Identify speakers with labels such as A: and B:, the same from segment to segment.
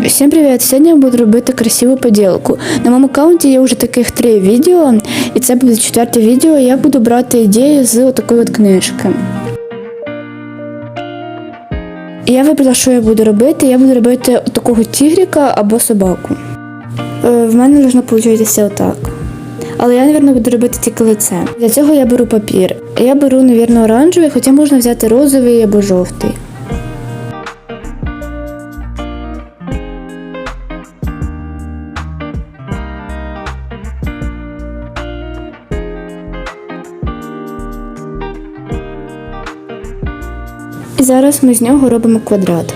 A: Всем привет! Сьогодні я буду робити красиву поділку. На моєму аккаунті є вже таких три відео, і це буде четверте відео. Я буду брати ідеї з такої от книжки. Я вибрала, що я буду робити. Я буду робити такого тігрика або собаку. Е, В мене должно получитися отак. Але я, мабуть, буду робити тільки лице. Для цього я беру папір. Я беру, мабуть, оранжевий, хоча можна взяти розовий або жовтий. І зараз ми з нього робимо квадрат.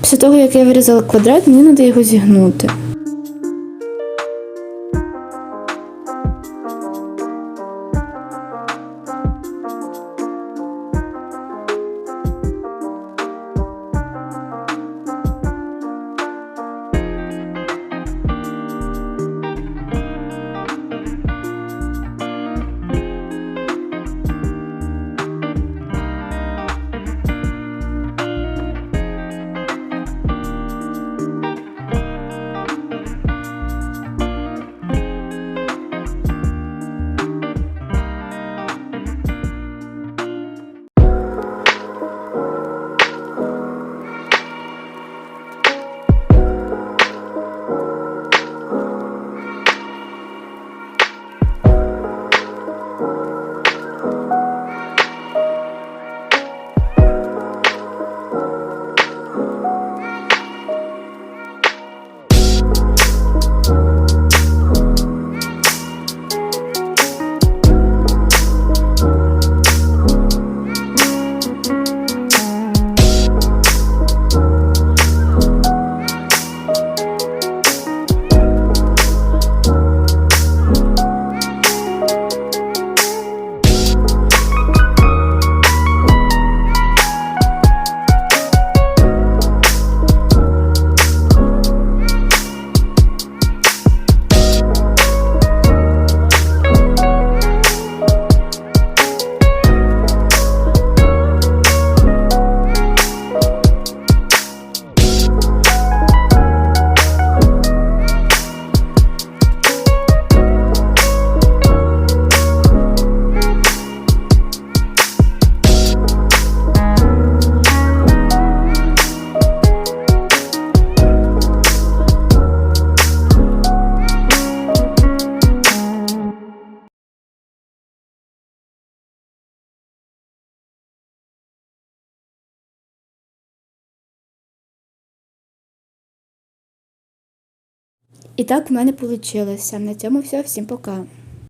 A: Після того, як я вирізала квадрат, мені треба його зігнути. І так в мене вийшло. На цьому все. Всім пока.